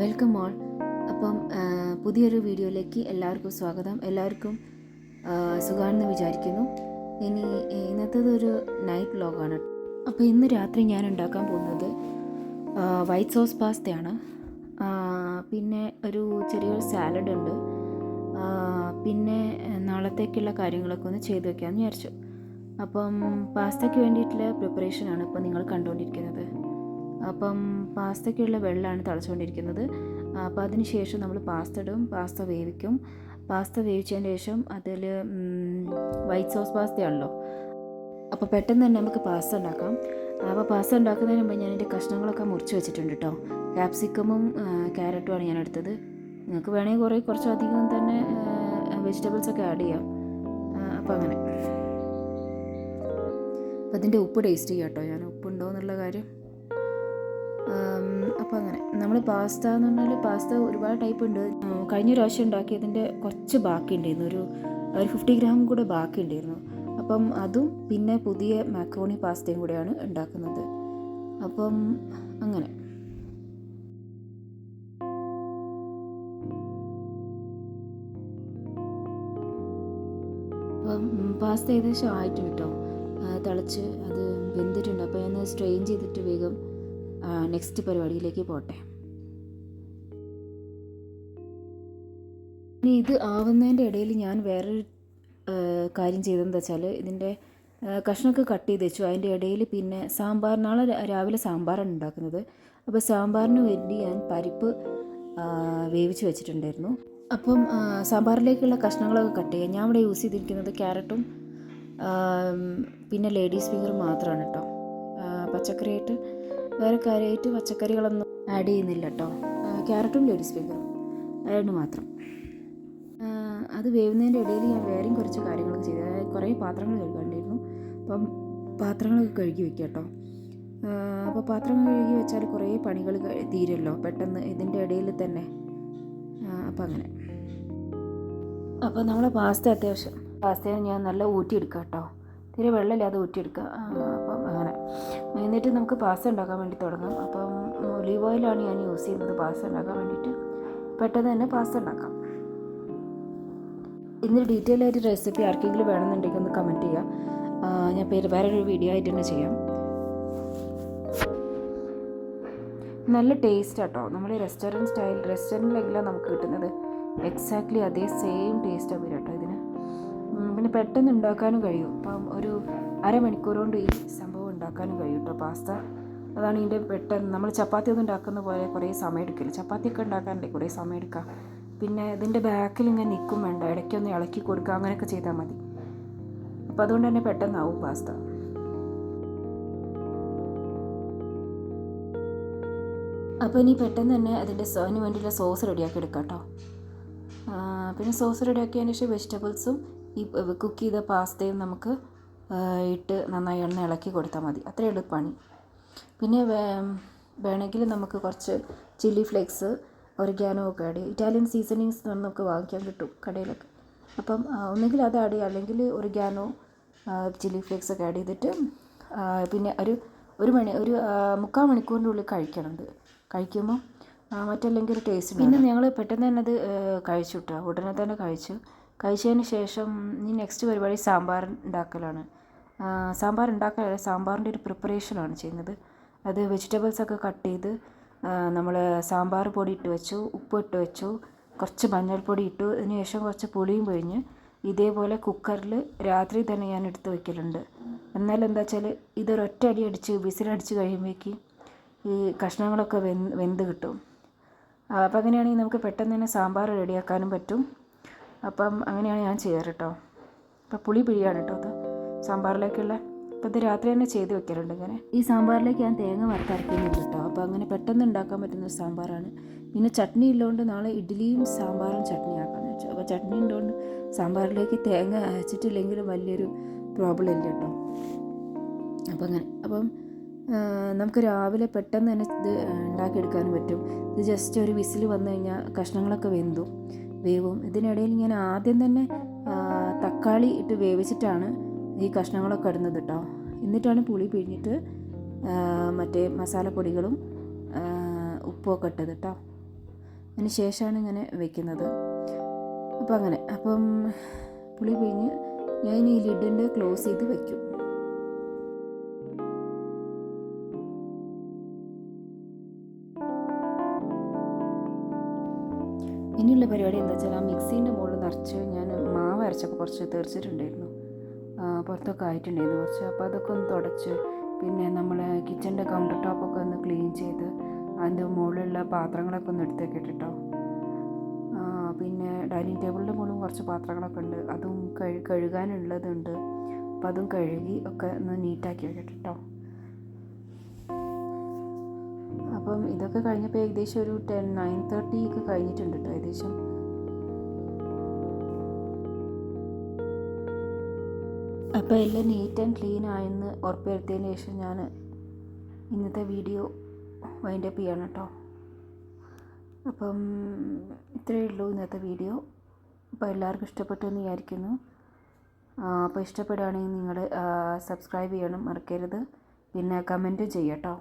Welcome all. അപ്പം പുതിയൊരു വീഡിയോയിലേക്ക് എല്ലാവർക്കും സ്വാഗതം. എല്ലാവർക്കും സുഖമാണെന്ന് വിചാരിക്കുന്നു. ഇനി ഇന്നത്തേത് ഒരു നൈറ്റ് വ്ലോഗാണ് അപ്പോൾ ഇന്ന് രാത്രി ഞാൻ ഉണ്ടാക്കാൻ പോകുന്നത് വൈറ്റ് സോസ് പാസ്തയാണ് പിന്നെ ഒരു ചെറിയൊരു സാലഡ് ഉണ്ട്. പിന്നെ നാളത്തേക്കുള്ള കാര്യങ്ങളൊക്കെ ഒന്ന് ചെയ്ത് വെക്കാമെന്ന് വിചാരിച്ചു. അപ്പം പാസ്തയ്ക്ക് വേണ്ടിയിട്ടുള്ള പ്രിപ്പറേഷനാണ് ഇപ്പോൾ നിങ്ങൾ കണ്ടുകൊണ്ടിരിക്കുന്നത്. അപ്പം പാസ്തയ്ക്കുള്ള വെള്ളമാണ് തിളച്ചുകൊണ്ടിരിക്കുന്നത്. അപ്പോൾ അതിന് ശേഷം നമ്മൾ പാസ്ത ഇടും. പാസ്ത വേവിക്കും. പാസ്ത വേവിച്ചതിന് ശേഷം അതിൽ വൈറ്റ് സോസ് പാസ്തയാണല്ലോ. അപ്പോൾ പെട്ടെന്ന് തന്നെ നമുക്ക് പാസ്ത ഉണ്ടാക്കാം. അപ്പോൾ പാസ്ത ഉണ്ടാക്കുന്നതിന് മുമ്പ് ഞാൻ എന്റെ കഷ്ണങ്ങളൊക്കെ മുറിച്ച് വെച്ചിട്ടുണ്ട് കേട്ടോ. ക്യാപ്സിക്കമും ക്യാരറ്റുമാണ് ഞാൻ എടുത്തത്. നിങ്ങൾക്ക് വേണമെങ്കിൽ കുറേ കുറച്ചധികം തന്നെ വെജിറ്റബിൾസ് ഒക്കെ ആഡ് ചെയ്യാം. അപ്പോൾ അങ്ങനെ. അപ്പോൾ അതിന്റെ ഉപ്പ് ടേസ്റ്റ് ചെയ്യാം കേട്ടോ ഞാൻ. ഉപ്പുണ്ടോ എന്നുള്ള കാര്യം. അപ്പോൾ അങ്ങനെ. നമ്മൾ പാസ്ത എന്ന് പറഞ്ഞാൽ പാസ്ത ഒരുപാട് ടൈപ്പ് ഉണ്ട്. കഴിഞ്ഞ പ്രാവശ്യം ഉണ്ടാക്കിയതിന്റെ കുറച്ച് ബാക്കി ഉണ്ടായിരുന്നു ഒരു ഒരു ഫിഫ്റ്റി ഗ്രാം കൂടെ ബാക്കി ഉണ്ടായിരുന്നു അപ്പം അതും പിന്നെ പുതിയ മാക്രോണി പാസ്തയും കൂടെയാണ് ഉണ്ടാക്കുന്നത്. അപ്പം അങ്ങനെ. അപ്പം പാസ്ത ഏകദേശം ആയിട്ടുണ്ട് കേട്ടോ തിളച്ച് അത് വെന്തിട്ടുണ്ട്. അപ്പോൾ ഞാൻ സ്ട്രെയിൻ ചെയ്തിട്ട് വേഗം നെക്സ്റ്റ് പരിപാടിയിലേക്ക് പോട്ടെ. ഇനി ഇത് ആവുന്നതിന്റെ ഇടയിൽ ഞാൻ വേറൊരു കാര്യം ചെയ്തതെന്ന് വെച്ചാൽ ഇതിന്റെ കഷ്ണമൊക്കെ കട്ട് ചെയ്ത് വെച്ചു. അതിന്റെ ഇടയിൽ പിന്നെ സാമ്പാർ നാളെ രാവിലെ സാമ്പാറാണ് ഉണ്ടാക്കുന്നത്. അപ്പോൾ സാമ്പാറിന് വേണ്ടി ഞാൻ പരിപ്പ് വേവിച്ച് വെച്ചിട്ടുണ്ടായിരുന്നു. അപ്പം സാമ്പാറിലേക്കുള്ള കഷ്ണങ്ങളൊക്കെ കട്ട് ചെയ്യാം. ഞാൻ ഇവിടെ യൂസ് ചെയ്തിരിക്കുന്നത് ക്യാരറ്റും പിന്നെ ലേഡീസ് ഫിംഗർ മാത്രമാണ് കേട്ടോ പച്ചക്കറിയായിട്ട് വേറെ കാര്യമായിട്ട് പച്ചക്കറികളൊന്നും ആഡ് ചെയ്യുന്നില്ല കേട്ടോ ക്യാരറ്റും ലേഡീസ് ഫിംഗറും രണ്ട് മാത്രം. അത് വേവുന്നതിന്റെ ഇടയിൽ ഞാൻ വേറെയും കുറച്ച് കാര്യങ്ങളൊക്കെ ചെയ്തു. അതായത് കുറേ പാത്രങ്ങൾ കഴുകാണ്ടിരുന്നു അപ്പം പാത്രങ്ങളൊക്കെ കഴുകി വെക്കുക കേട്ടോ അപ്പോൾ പാത്രങ്ങൾ കഴുകി വെച്ചാൽ കുറേ പണികൾ തീരുമല്ലോ. പെട്ടെന്ന് ഇതിന്റെ ഇടയിൽ തന്നെ. അപ്പം അങ്ങനെ. അപ്പോൾ നമ്മളെ പാസ്ത അത്യാവശ്യം. പാസ്തയെ ഞാൻ നല്ല ഊറ്റിയെടുക്കാം കേട്ടോ. തീരെ വെള്ളമില്ലാതെ ഊറ്റിയെടുക്കുക എന്നിട്ട് നമുക്ക് പാസ്ത ഉണ്ടാക്കാൻ വേണ്ടി തുടങ്ങാം. അപ്പം ഒലീവ് ഓയിലാണ് ഞാൻ യൂസ് ചെയ്യുന്നത് പാസ്ത ഉണ്ടാക്കാൻ വേണ്ടിയിട്ട്. പെട്ടെന്ന് തന്നെ പാസ്ത ഉണ്ടാക്കാം. ഇതിന് ഡീറ്റെയിൽ ആയിട്ട് റെസിപ്പി ആർക്കെങ്കിലും വേണമെന്നുണ്ടെങ്കിൽ ഒന്ന് കമന്റ് ചെയ്യുക. ഞാൻ പേര് ഒരു വീഡിയോ ആയിട്ട് തന്നെ ചെയ്യാം. നല്ല ടേസ്റ്റ് കേട്ടോ നമ്മൾ റെസ്റ്റോറന്റ് സ്റ്റൈൽ റെസ്റ്റോറന്റിലെല്ലാം നമുക്ക് കിട്ടുന്നത്. എക്സാക്ട്ലി അതേ സെയിം ടേസ്റ്റാണ് വരും കേട്ടോ ഇതിന്. പിന്നെ പെട്ടെന്ന് ഉണ്ടാക്കാനും കഴിയും. അപ്പം ഒരു അരമണിക്കൂർ കൊണ്ട് ഈ സംഭവം ഉണ്ടാക്കാനും കഴിയും കേട്ടോ പാസ്ത അതാണ് ഇതിന്റെ പെട്ടെന്ന് നമ്മൾ ചപ്പാത്തി ഒന്നും ഉണ്ടാക്കുന്ന പോലെ കുറേ സമയം എടുക്കില്ല. ചപ്പാത്തിയൊക്കെ ഉണ്ടാക്കാനുണ്ട് കുറേ സമയം എടുക്കാം. പിന്നെ ഇതിന്റെ ബാക്കിൽ ഇങ്ങനെ നിൽക്കും വേണ്ട. ഇടയ്ക്കൊന്ന് ഇളക്കി കൊടുക്കുക. അങ്ങനെയൊക്കെ ചെയ്താൽ മതി. അപ്പോൾ അതുകൊണ്ട് തന്നെ പെട്ടെന്നാവും പാസ്ത. അപ്പോൾ ഇനി പെട്ടെന്ന് തന്നെ അതിന്റെ അതിന് വേണ്ടിയുള്ള സോസ് റെഡിയാക്കി എടുക്കാം കേട്ടോ പിന്നെ സോസ് റെഡിയാക്കിയതിന് ശേഷം വെജിറ്റബിൾസും ഈ കുക്ക് ചെയ്ത പാസ്തയും നമുക്ക് ഇട്ട് നന്നായി എണ്ണ ഇളക്കി കൊടുത്താൽ മതി. അത്രയേ ഉള്ളൂ പണി. പിന്നെ വേ- വേണമെങ്കിൽ നമുക്ക് കുറച്ച് ചില്ലി ഫ്ലേക്സ് ഒറിഗാനോ ഒക്കെ ആഡ് ചെയ്യാം. ഇറ്റാലിയൻ സീസണിങ്സ് നമുക്ക് വാങ്ങിക്കാൻ കിട്ടും കടയിലൊക്കെ. അപ്പം ഒന്നുകിൽ അത് ആഡ് ചെയ്യുക അല്ലെങ്കിൽ ഒറിഗാനോ ചില്ലി ഫ്ലേക്സ് ഒക്കെ ആഡ് ചെയ്തിട്ട് പിന്നെ ഒരു ഒരു മണി ഒരു മുക്കാൽ മണിക്കൂറിന്റെ ഉള്ളിൽ കഴിക്കണം ഇത്. കഴിക്കുമ്പോൾ മറ്റല്ലെങ്കിൽ ഒരു ടേസ്റ്റ് പിന്നെ ഞങ്ങൾ പെട്ടെന്ന് തന്നെ അത് കഴിച്ചു കേട്ടോ ഉടനെ തന്നെ കഴിച്ചു. കഴിച്ചതിന് ശേഷം ഇനി നെക്സ്റ്റ് പരിപാടി സാമ്പാർ ഉണ്ടാക്കലാണ്. സാമ്പാർ ഉണ്ടാക്കലല്ല സാമ്പാറിന്റെ ഒരു പ്രിപ്പറേഷനാണ് ചെയ്യുന്നത്. അത് വെജിറ്റബിൾസ് ഒക്കെ കട്ട് ചെയ്ത് നമ്മൾ സാമ്പാർ പൊടി ഇട്ട് വെച്ചു ഉപ്പ് ഇട്ട് വെച്ചു കുറച്ച് മഞ്ഞൾപ്പൊടി ഇട്ടു അതിന് ശേഷം കുറച്ച് പുളിയും പിഴിഞ്ഞ് ഇതേപോലെ കുക്കറിൽ രാത്രി തന്നെ ഞാൻ എടുത്ത് വെക്കലുണ്ട്. എന്നാൽ എന്താ വെച്ചാൽ ഇതൊരൊറ്റ അടി അടിച്ച് വിസിലടിച്ച് കഴിയുമ്പോഴേക്ക് ഈ കഷ്ണങ്ങളൊക്കെ വെന്ത് വെന്ത് കിട്ടും. അപ്പോൾ അങ്ങനെയാണെങ്കിൽ നമുക്ക് പെട്ടെന്ന് തന്നെ സാമ്പാർ റെഡിയാക്കാനും പറ്റും. അപ്പം അങ്ങനെയാണ് ഞാൻ ചെയ്യാറ് കേട്ടോ അപ്പോൾ പുളി പിഴിയാണ് കേട്ടോ അത്. സാമ്പാറിലേക്കുള്ള. അപ്പോൾ ഇത് രാത്രി തന്നെ ചെയ്ത് വെക്കലുണ്ട് ഇങ്ങനെ. ഈ സാമ്പാറിലേക്ക് ഞാൻ തേങ്ങ വറുത്തരക്കുന്നുണ്ട് കേട്ടോ അപ്പോൾ അങ്ങനെ പെട്ടെന്ന് ഉണ്ടാക്കാൻ പറ്റുന്ന ഒരു സാമ്പാറാണ്. പിന്നെ ചട്നി ഉള്ളതുകൊണ്ട് നാളെ ഇഡ്ഡലിയും സാമ്പാറും ചട്നി ആക്കാമെന്ന് വെച്ചു. അപ്പോൾ ചട്നി ഉള്ളതുകൊണ്ട് സാമ്പാറിലേക്ക് തേങ്ങ അരച്ചിട്ടില്ലെങ്കിലും വലിയൊരു പ്രോബ്ലം ഇല്ല കേട്ടോ അപ്പം അങ്ങനെ. അപ്പം നമുക്ക് രാവിലെ പെട്ടെന്ന് തന്നെ ഇത് ഉണ്ടാക്കിയെടുക്കാനും പറ്റും. ഇത് ജസ്റ്റ് ഒരു വിസിൽ വന്നു കഴിഞ്ഞാൽ കഷ്ണങ്ങളൊക്കെ വെന്തു. വേവും. ഇതിനിടയിൽ ഞാൻ ആദ്യം തന്നെ തക്കാളി ഇട്ട് വേവിച്ചിട്ടാണ് ഈ കഷ്ണങ്ങളൊക്കെ ഇടുന്നത് കേട്ടോ എന്നിട്ടാണ് പുളി പിഴിഞ്ഞിട്ട് മറ്റേ മസാലപ്പൊടികളും ഉപ്പുമൊക്കെ ഇട്ടത് കേട്ടോ അതിന് ശേഷമാണ് ഇങ്ങനെ വെക്കുന്നത്. അപ്പം അങ്ങനെ. അപ്പം പുളി പിഴിഞ്ഞ് ഞാൻ ഈ ലിഡിന്റെ ക്ലോസ് ചെയ്ത് വെക്കും. ഇനിയുള്ള പരിപാടി എന്താ വെച്ചാൽ ആ മിക്സീന്റെ മുകളിൽ നിറച്ച് ഞാൻ മാവ് അരച്ചൊക്കെ കുറച്ച് തെറിച്ചിട്ടുണ്ടായിരുന്നു. പുറത്തൊക്കെ ആയിട്ടുണ്ടായിരുന്നു കുറച്ച്. അപ്പോൾ അതൊക്കെ ഒന്ന് തുടച്ച് പിന്നെ നമ്മൾ കിച്ചന്റെ കൗണ്ടർ ടോപ്പൊക്കെ ഒന്ന് ക്ലീൻ ചെയ്ത് അതിന്റെ മുകളിലുള്ള പാത്രങ്ങളൊക്കെ ഒന്ന് എടുത്തേക്ക് ഇട്ടിട്ടോ. പിന്നെ ഡൈനിങ് ടേബിളിന്റെ മുകളിലും കുറച്ച് പാത്രങ്ങളൊക്കെ ഉണ്ട്. അതും കഴു കഴുകാനുള്ളതുണ്ട്. അപ്പോൾ അതും കഴുകി ഒക്കെ ഒന്ന് നീറ്റാക്കി വെക്കട്ടോ അപ്പം ഇതൊക്കെ കഴിഞ്ഞപ്പോൾ ഏകദേശം ഒരു ടെൻ നയൻ തേർട്ടി ഒക്കെ കഴിഞ്ഞിട്ടുണ്ട് കേട്ടോ ഏകദേശം. അപ്പോൾ എല്ലാം നീറ്റ് ആൻഡ് ക്ലീൻ ആയെന്ന് ഉറപ്പുവരുത്തിയതിന് ശേഷം ഞാൻ ഇന്നത്തെ വീഡിയോ വൈൻഡ് അപ്പ് ചെയ്യണം കേട്ടോ അപ്പം ഇത്രയേ ഉള്ളൂ ഇന്നത്തെ വീഡിയോ. അപ്പോൾ എല്ലാവർക്കും ഇഷ്ടപ്പെട്ടു എന്ന് വിചാരിക്കുന്നു. അപ്പോൾ ഇഷ്ടപ്പെടുകയാണെങ്കിൽ നിങ്ങൾ സബ്സ്ക്രൈബ് ചെയ്യണം മറക്കരുത്. പിന്നെ കമന്റും ചെയ്യട്ടോ.